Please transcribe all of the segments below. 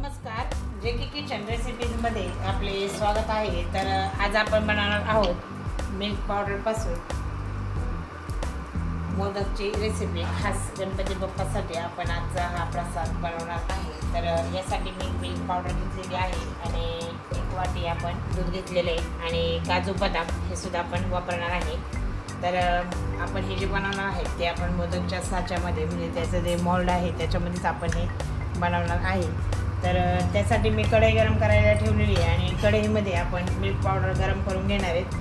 नमस्कार. जे की किचन रेसिपीजमध्ये आपले स्वागत आहे. तर आज आपण बनवणार आहोत मिल्क पावडरपासून मोदकची रेसिपी खास गणपती बाप्पासाठी आपण आजचा हा प्रसाद बनवणार आहे. तर यासाठी मी मिल्क पावडर घेतलेली आहे आणि एक वाटी आपण दूध घेतलेले आणि काजू बदाम हे सुद्धा आपण वापरणार आहे. तर आपण हे जे बनवणार आहे ते आपण मोदकच्या साच्यामध्ये म्हणजे त्याचं जे मोल्ड आहे त्याच्यामध्येच आपण हे बनवणार आहे. तर त्यासाठी मी कढई गरम करायला ठेवलेली आहे आणि कढईमध्ये आपण मिल्क पावडर गरम करून घेणार आहेत.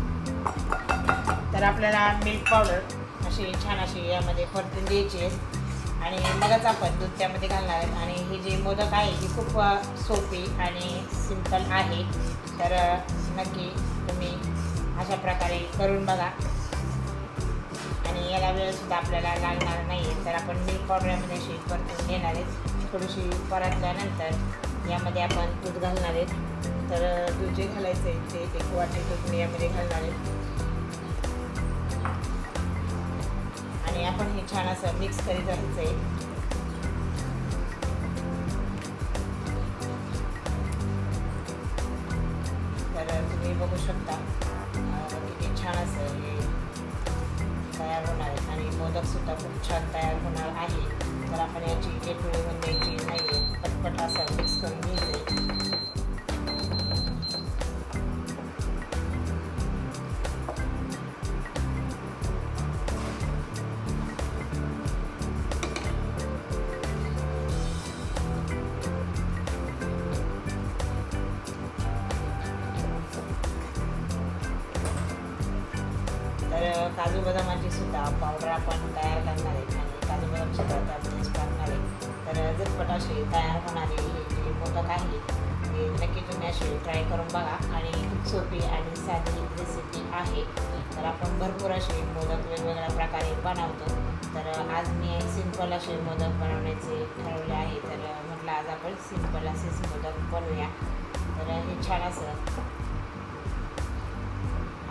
तर आपल्याला मिल्क पावडर अशी छान अशी यामध्ये परतून द्यायची आहे. आणि मगच आपण दूध त्यामध्ये घालणार आहेत. आणि ही जी मोदक आहे ही खूप सोपी आणि सिंपल आहे. तर नक्की तुम्ही अशा प्रकारे करून बघा. आणि याला वेळसुद्धा आपल्याला लागणार नाही आहे तर आपण मिल्क पावडर यामध्ये अशी परतून घेणार आहेत. थोडीशी परतल्यानंतर यामध्ये आपण दूध घालणार आहेत. तर दूध जे घालायचं आहे ते एक वाटी दूध मी यामध्ये घालणार आहे. आणि आपण हे छान असं मिक्स करीत राहायचं आहे तर तुम्ही बघू शकता किती छान असं हे तयार होणार आहे. आणि मोदकसुद्धा खूप छान तयार होणार आहे. तर आपण याची एक होऊन म्हणजे आहे पटपट असं करून घ्यायचं तर काजू बदामाची सुद्धा पावडर आपण तयार करणार आहे आणि काजू बदाम सुद्धा त्यामध्येच टाकणार आहे. तर झटपट अशी तयार होणारे हे जे मोदक आहे ते नक्की तुम्ही अशी ट्राय करून बघा. आणि खूप सोपी आणि साधी रेसिपी आहे. तर आपण भरपूर असे मोदक वेगवेगळ्या प्रकारे बनवतो. तर आज मी सिंपल असे मोदक बनवण्याचे ठरवले आहे. तर म्हटलं आज आपण सिंपल असेच मोदक बनवूया. तर हे छान असं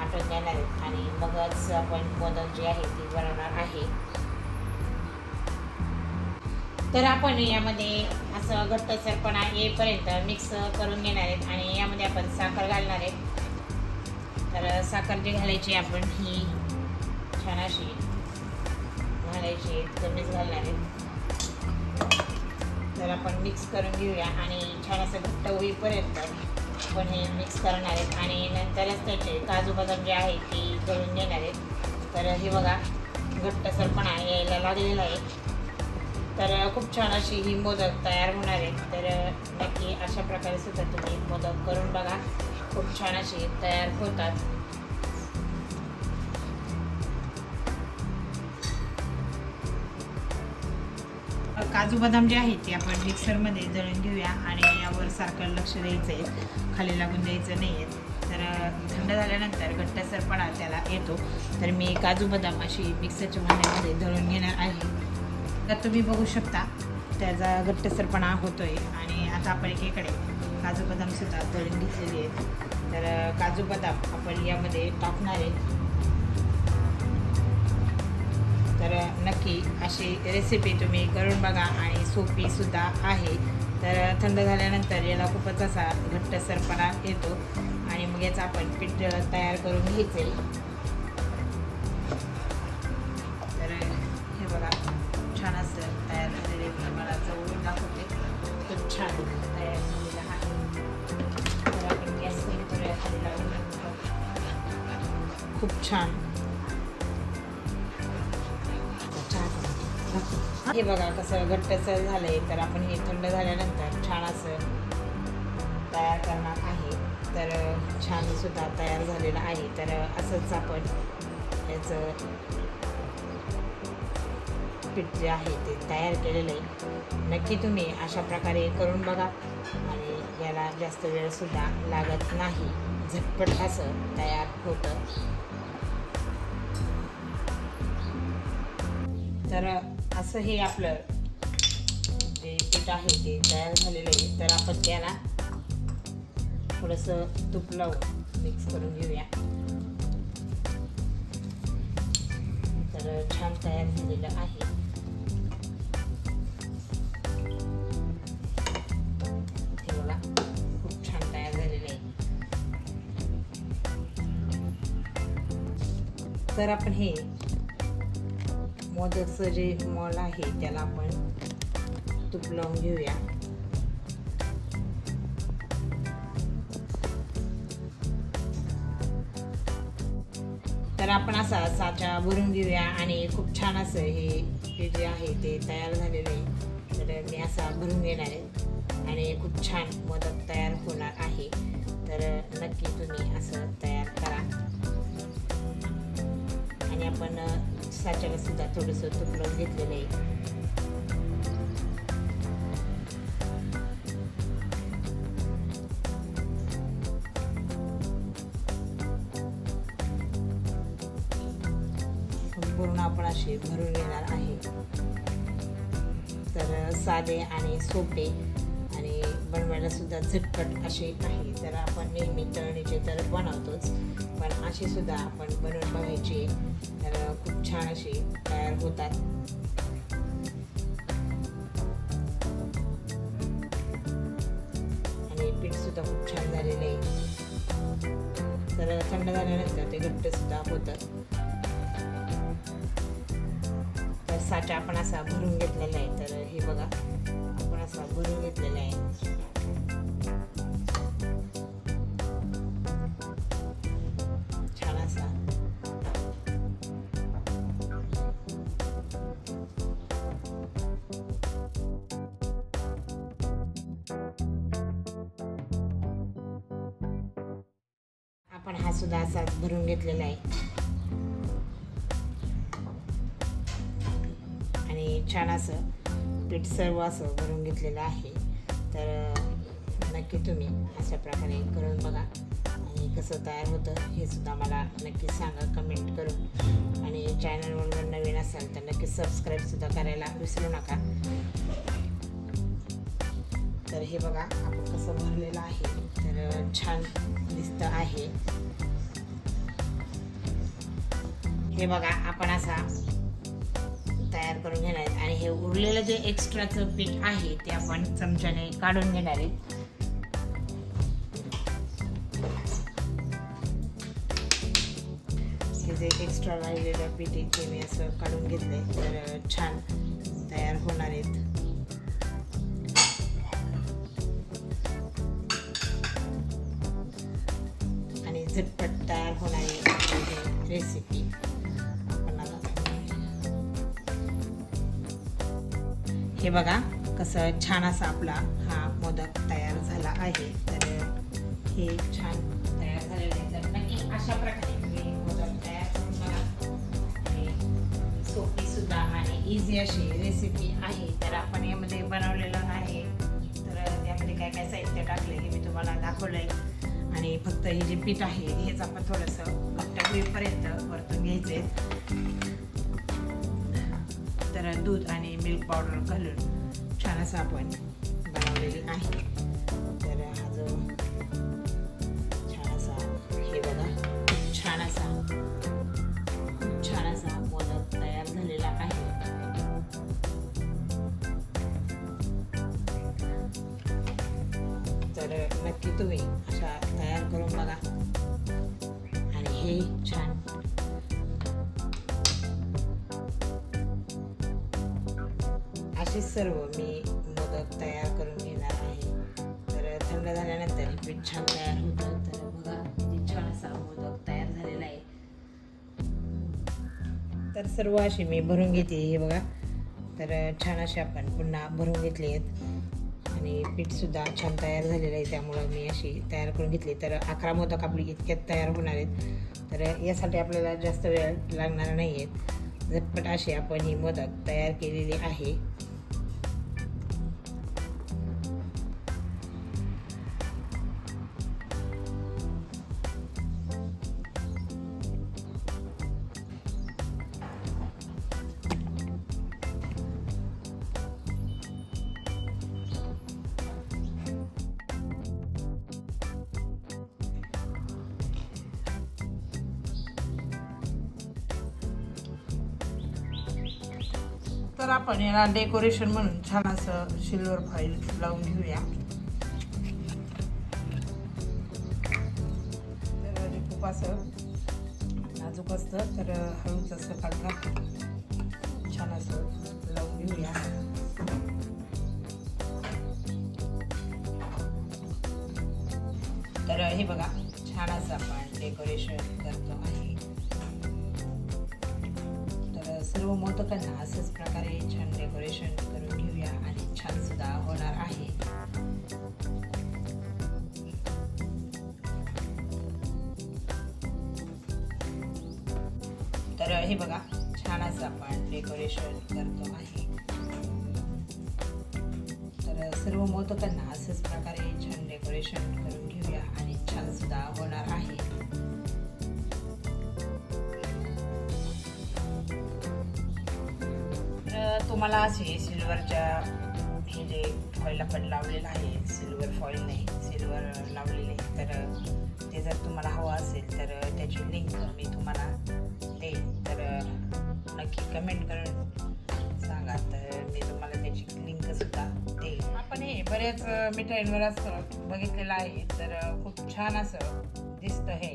आठवण देणार आहेत आणि मगच आपण मोदक जे आहे ती बनवणार आहे. तर आपण यामध्ये असं घट्टसरपणा येईपर्यंत मिक्स करून घेणार आहेत आणि यामध्ये आपण साखर घालणार आहेत. तर साखर जी घालायची आपण ही छान अशी घालायची कमीच घालणार आहेत तर आपण मिक्स करून घेऊया आणि छान असं घट्ट होईपर्यंत आपण हे मिक्स करणार आहेत. आणि नंतरच त्याचे काजू बदाम जे आहे ते करून घेणार आहेत. तर हे बघा घट्टसरपणा यायला लागलेला आहे. तर खूप छान अशी ही मोदक तयार होणार आहेत. तर नक्की अशा प्रकारे सुद्धा तुम्ही मोदक करून बघा. खूप छान अशी तयार होतात. काजू बदाम जे आहेत ते आपण मिक्सरमध्ये दळून घेऊया आणि यावर सारखं लक्ष द्यायचं आहे. खाली लागून द्यायचं नाही आहे. तर थंड झाल्यानंतर घट्टसरपणा त्याला येतो. तर मी काजू बदाम अशी मिक्सरच्या भांड्यामध्ये दळून घेणार आहे. तर तुम्ही बघू शकता त्याचा घट्टसरपणा होतो आहे आणि आता आपण एकीकडे काजू बदामसुद्धा तळून घेतलेले आहेत. तर काजू बदाम आपण यामध्ये टाकणार आहे. तर नक्की अशी रेसिपी तुम्ही करून बघा आणि सोपी सुद्धा आहे. तर थंड झाल्यानंतर याला खूपच असा घट्टसरपणा येतो आणि मग याचा आपण पीठ तयार करून घ्यायचं आहे खूप छान. हे बघा कसं घट्टसर झालंय तर आपण हे थंड झाल्यानंतर छान असं तयार करणार आहे. तर छान सुद्धा तयार झालेलं आहे. तर असंच आपण याचं पीठ जे आहे ते तयार केलेलं आहे. नक्की तुम्ही अशा प्रकारे करून बघा. आणि याला जास्त वेळसुद्धा लागत नाही. झटपट असं तयार होतं. तर असं हे आपलं जे पीठ आहे ते तयार झालेलं आहे. तर आपण त्याला थोडंसं तूप लावून मिक्स करून घेऊया. तर छान तयार झालेलं आहे. तर आपण हे मोदकचं जे मॉल आहे त्याला आपण तूप लावून घेऊया. तर आपण असा साचा भरून घेऊया आणि खूप छान असं हे हे जे आहे ते तयार झालेलं आहे. तर मी असा भरून घेणार आहे आणि खूप छान मोदक तयार होणार आहे. तर नक्की तुम्ही असं तयार आपण साच्याला सुद्धा थोडंसं तूप लावून घेतलेलं आहे. संपूर्ण आपण असे भरून घेणार आहे. तर साधे आणि सोपे आणि बनवायला सुद्धा झटपट असे आहे. तर आपण नेहमी तळणीचे तर बनवतोच पण असे सुद्धा आपण बनवून बघायचे. तर खूप छान असे तयार होतात. आणि पीठ सुद्धा खूप छान झालेलं. आहे तर थंड झाल्यानंतर ते घट्ट सुद्धा होतात. तर साचा आपण असा भरून घेतलेला आहे तर हे बघा आपण असा भरून घेतलेला आहे छान असा. आपण हा सुद्धा असा भरून घेतलेला आहे. छान असं पीठ सर्व असं भरून घेतलेलं आहे. तर नक्की तुम्ही अशा प्रकारे करून बघा. आणि कसं तयार होतं हे सुद्धा मला नक्की सांगा कमेंट करून. आणि चॅनलवर जर नवीन असाल तर नक्की सबस्क्राईबसुद्धा करायला विसरू नका. तर हे बघा आपण कसं भरलेलं आहे. तर छान दिसतं आहे. हे बघा आपण असा तयार करून घेणार आहेत. आणि हे उरलेलं जे एक्स्ट्राचं पीठ आहे ते आपण चमच्याने काढून घेणार आहेत. हे जे एक्स्ट्रा राहिलेलं पीठ आहे ते मी असं काढून घेतलंय. तर छान तयार होणार आहेत. आणि झटपट तयार होणारी रेसिपी हे बघा कसं छान असा आपला हा मोदक तयार झाला आहे. तर हे छान तयार झालेलं आहे. तर नक्की अशा प्रकारे तुम्ही मोदक तयार करून बघा. आणि सोपी सुद्धा आणि इझी अशी रेसिपी आहे. तर आपण यामध्ये बनवलेलं आहे. तर त्यामध्ये काय काय साहित्य टाकले हे मी तुम्हाला दाखवलं आहे आणि फक्त हे जे पीठ आहे हेच आपण थोडंसं घट्ट होईपर्यंत परतून घ्यायचे तर दूध आणि मिल्क पावडर घालून छान असं आपण बनवलेली आहे. तर हा जो छान असा हे बघा खूप छान असा खूप छान असा मोदक तयार झालेला आहे. तर नक्की तुम्ही अशा असे सर्व मी मोदक तयार करून घेणार आहे. तर थंड झाल्यानंतर पीठ छान तयार होतं. तर बघा म्हणजे किती छान असा मोदक तयार झालेला आहे. तर सर्व अशी मी भरून घेते हे बघा. तर छान असे आपण पुन्हा भरून घेतले आहेत. आणि पीठसुद्धा छान तयार झालेलं आहे त्यामुळं मी अशी तयार करून घेतली. तर अकरा मोदक आपली इतक्यात तयार होणार आहेत. तर यासाठी आपल्याला जास्त वेळ लागणार नाही आहेत झटपट अशी आपण ही मोदक तयार केलेली आहे. तर आपण याला डेकोरेशन म्हणून छान असं सिल्वर फाईल लावून घेऊया. तर खूप असं नाजूक असतं तर हळूच असं काढून छान असं लावून घेऊया. तर हे बघा छान असं आपण डेकोरेशन करतो आहे. सर्व मोदकांना असंच प्रकारे छान डेकोरेशन करून घेऊया आणि छान सुद्धा होणार आहे. तर हे बघा छान असं आपण डेकोरेशन करतो आहे. तर सर्व मोदकांना असंच प्रकारे छान डेकोरेशन करून घेऊया आणि छान सुद्धा होणार आहे. तुम्हाला असे सिल्वरच्या हे जे फॉईलला पण लावलेलं आहे सिल्वर फॉईल नाही सिल्वर लावलेले तर ते जर तुम्हाला हवं असेल तर त्याची लिंक मी तुम्हाला देईन. तर नक्की कमेंट करून सांगा. तर मी तुम्हाला त्याची लिंकसुद्धा देईल देईन. आपण हे बरेच मिठाईंवर असं बघितलेलं आहे तर खूप छान असं दिसतं हे.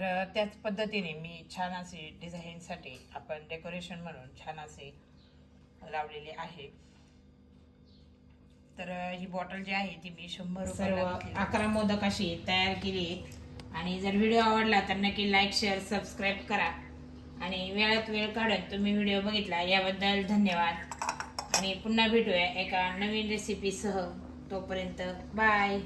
तर त्याच पद्धतीने मी छान असे डिझाईनसाठी आपण डेकोरेशन म्हणून छान असे लावलेले आहे. तर ही बॉटल जी आहे ती मी शंभर सर्व रुपये अकरा मोदक अशी तयार केली आणि जर व्हिडिओ आवडला तर नक्की लाईक शेअर सबस्क्राईब करा. आणि वेळात वेळ काढून तुम्ही व्हिडिओ बघितला याबद्दल धन्यवाद. आणि पुन्हा भेटूया एका नवीन रेसिपीसह तोपर्यंत बाय